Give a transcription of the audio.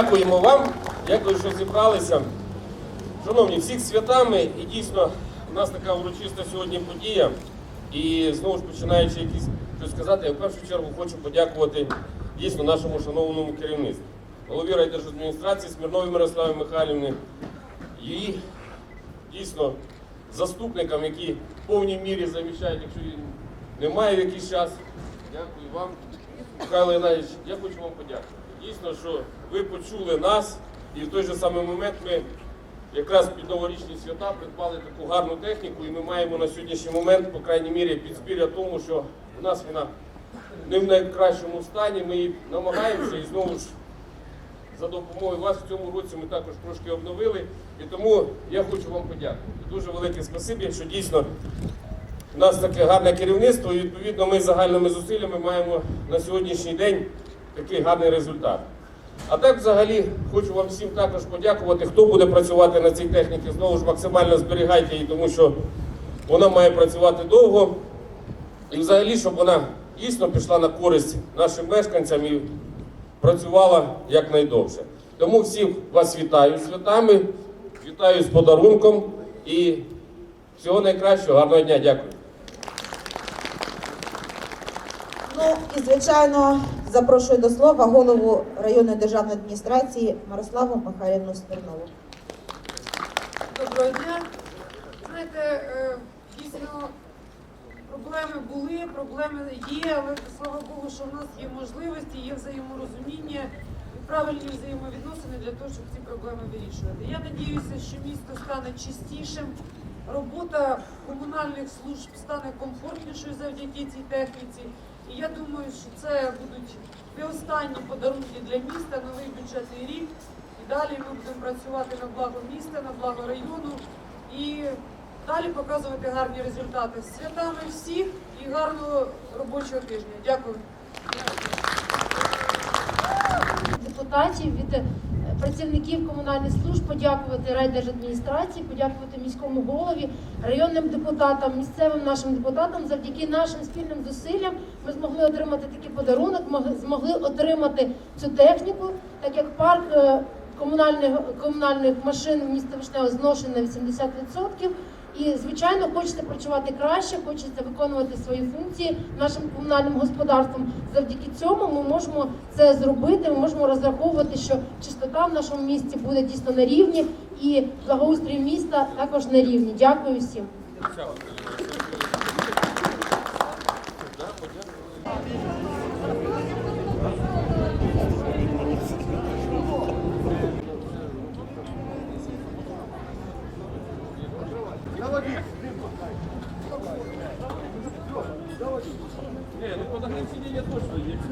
Дякуємо вам, дякую, що зібралися. Шановні, всіх святами і дійсно у нас така урочиста сьогодні подія. І знову ж починаючи якісь щось сказати, я в першу чергу хочу подякувати дійсно нашому шановному керівництву, голові райдержадміністрації Смірновій Мирославі Михайлівні, її дійсно заступникам, які в повній мірі заміщають, якщо немає в якийсь час. Дякую вам. Михайло Геннадійович, я хочу вам подякувати. Дійсно, що ви почули нас, і в той же самий момент ми якраз під новорічні свята придбали таку гарну техніку, і ми маємо на сьогоднішній момент, по крайній мірі, підспір'я тому, що у нас вона не в найкращому стані. Ми її намагаємося і знову ж за допомогою вас в цьому році ми також трошки обновили. І тому я хочу вам подякувати. Дуже велике спасибі, що дійсно у нас таке гарне керівництво, і відповідно ми загальними зусиллями маємо на сьогоднішній день такий гарний результат. А так, взагалі, хочу вам всім також подякувати, хто буде працювати на цій техніці. Знову ж максимально зберігайте її, тому що вона має працювати довго. І взагалі, щоб вона дійсно пішла на користь нашим мешканцям і працювала якнайдовше. Тому всіх вас вітаю з святами, вітаю з подарунком і всього найкращого, гарного дня, дякую. І звичайно запрошую до слова голову районної державної адміністрації Мирославу Михайлівну Смірнову. Доброго дня. Знаєте, е, дійсно проблеми були, проблеми є, але слава Богу, що в нас є можливості, є взаєморозуміння і правильні взаємовідносини для того, щоб ці проблеми вирішувати. Я надіюся, що місто стане чистішим, робота комунальних служб стане комфортнішою завдяки цій техніці. І я думаю, що це будуть не останні подарунки для міста, новий бюджетний рік. І далі ми будемо працювати на благо міста, на благо району і далі показувати гарні результати. З святами всіх і гарного робочого тижня. Дякую. депутатів, від працівників комунальних служб, подякувати райдержадміністрації, подякувати міському голові, районним депутатам, місцевим нашим депутатам. Завдяки нашим спільним зусиллям ми змогли отримати такий подарунок, змогли отримати цю техніку, так як парк е, комунальних комунальних машин міста Вишнева зношений на 80%. І звичайно, хочеться працювати краще, хочеться виконувати свої функції нашим комунальним господарством. Завдяки цьому ми можемо це зробити. Ми можемо розраховувати, що чистота в нашому місті буде дійсно на рівні, і благоустрій міста також на рівні. Дякую всім. Не, ну подогрев сиденья точно есть.